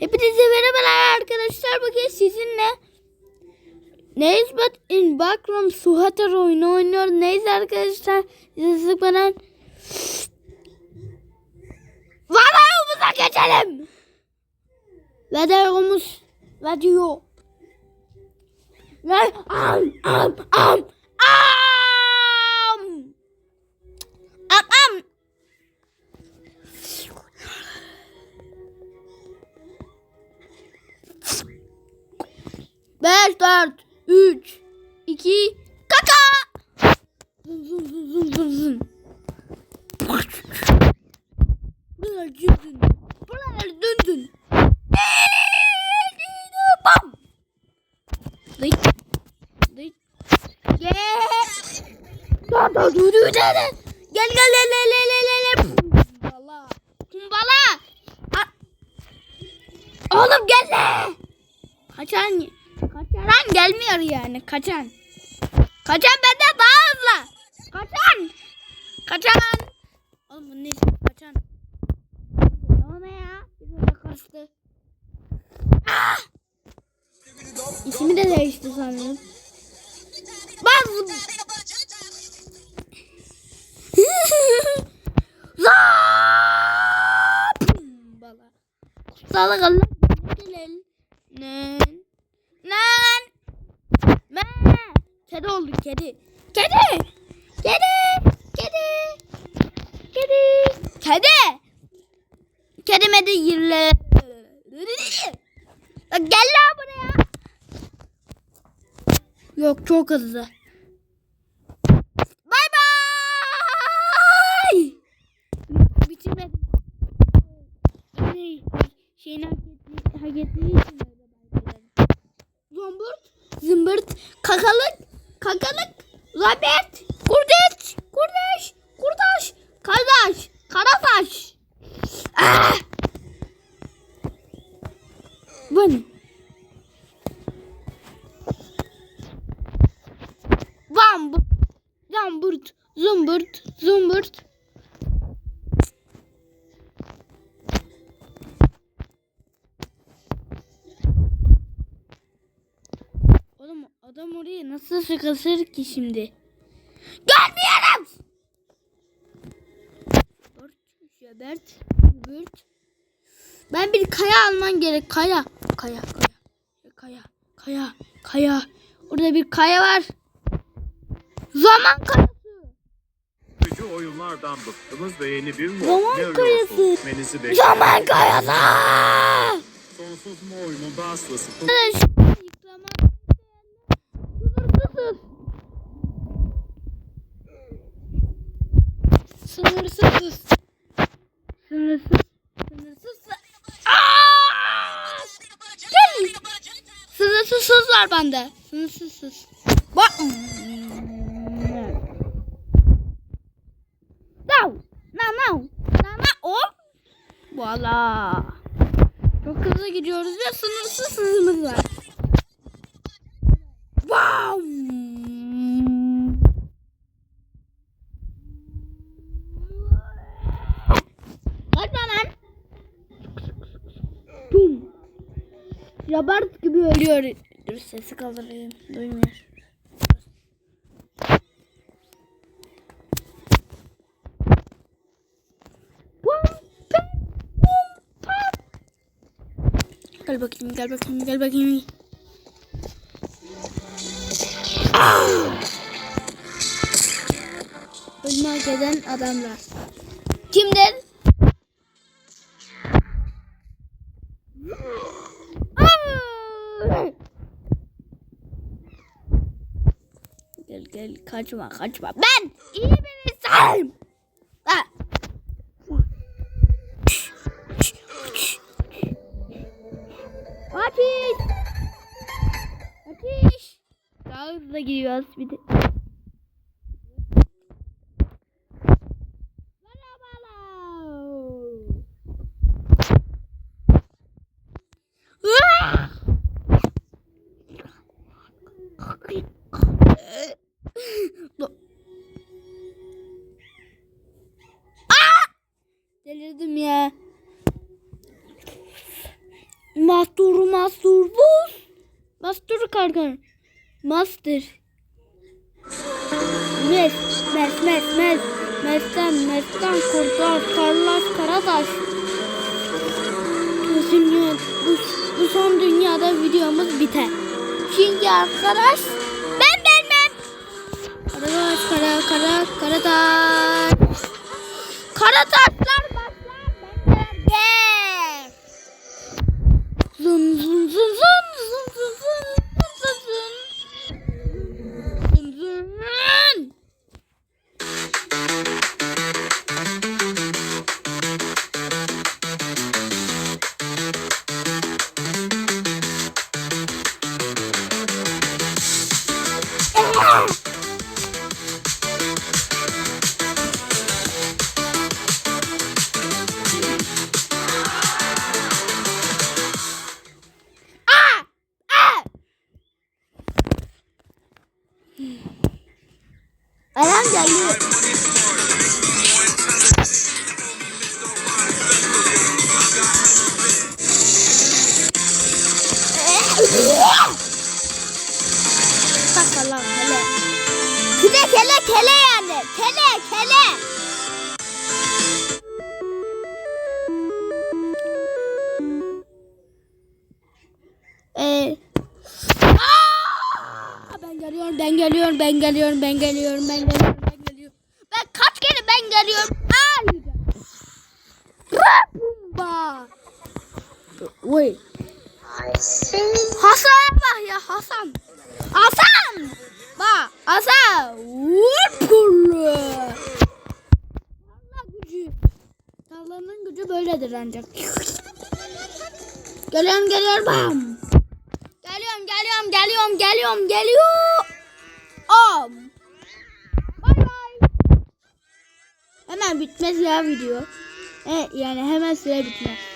Hepinize merhabalar arkadaşlar. Bugün sizinle Neyiz but in backroom Suhater oyunu oynuyoruz. Neyiz arkadaşlar? Size sıkmadan Videomuza geçelim. Videomuz Video Ve am am am am 5, 4, 3, 2, kaka! Zın zın zın zın zın zın. Bunlar dündün. Bunlar dündün. Bam! Dık. Dık. Gel. Dur dur dur dur. Gel gel gel gel gel gel. Kumbala. Kumbala. Oğlum gel lan. Kaç anne? Kaçan gelmiyor yani kaçan. Kaçan benden daha hızlı. Kaçan. Kaçan. Oğlum bu ne? Kaçan. O ne ya? Bir de karıştı. Ah! İsmi de değişti sanırım. Bak bu. Zap! Bala. Ne? Lan. Me. Kedi oldu kedi. Kedi. Kedi. Kedi. Kedi. Kedi. Kedime de yirle. Gel lan buraya. Yok çok hızlı. Bay bay. Bitirmedim. Ne? Ettiği, hak ettiği için öyle bay bay dedim. Zomburt, zımbırt, kakalık, kakalık, zabet, kurdeş, kurdeş, kurdaş, kardeş, karataş. Ah! Bu ne? Zamburt, zamburt, zımbırt, zımbırt. Adam oraya nasıl sıkışır ki şimdi? Görmüyorum. Dört, Şöbert, Bürt. Ben bir kaya alman gerek. Kaya. Kaya, kaya. Kaya, kaya, kaya. Orada bir kaya var. Zaman kayası. Gücü oyunlardan bıktınız ve yeni bir mod Zaman kayası. Zaman kayası. Sonsuz mu oyununda aslısı. Arkadaşlar, yıkama- Sınırsız. Sınırsız. Sınırsız. Sınırsız. Aa! Gel. Sınırsız söz var bende. Sınırsız söz. Bak. Now. Now now. Now now. Hop. Voila. Çok hızlı gidiyoruz ve sınırsız hızımız var. Wow. Kaçma lan. Bum. Rabart gibi ölüyor. Dur sesi kaldırayım. Duymuyor. Gel bakayım, gel bakayım, gel bakayım. Ölmek eden adamlar. Kimdir? Gel gel kaçma kaçma. Ben iyi bir insanım. Ha. Ateş. Daha hızlı gidiyoruz bir de. Merhabalar. Delirdim ya. Mastur mastur buz. Mastur kargan. Master. Mes, mes, mes, mes. Mesten, mesten, kurtar, karlas, karataş. Bu, dünya, bu, bu son dünyada videomuz biter. Çünkü arkadaş. Karataş, kara, kara, karataş. Karataşlar başlar ben gel. Zın zın zın zın zın zın zın zın zın zın zın zın. Ah! Adam geliyor. Bakalım hele. Bir de kele kele yani. Kele kele. Eee geliyorum, ben geliyorum, ben geliyorum, ben geliyorum, ben geliyorum, ben geliyorum. Ben kaç kere ben geliyorum? Aa! Rapumba. Oy. Hasan'a bak ya Hasan. Hasan. Bak Hasan. Vurpulu. Allah gücü. Tarlanın gücü böyledir ancak. Geliyorum geliyorum bam. Geliyorum geliyorum geliyorum geliyorum. Bay bay. Hemen bitmez ya video. E, yani hemen süre bitmez.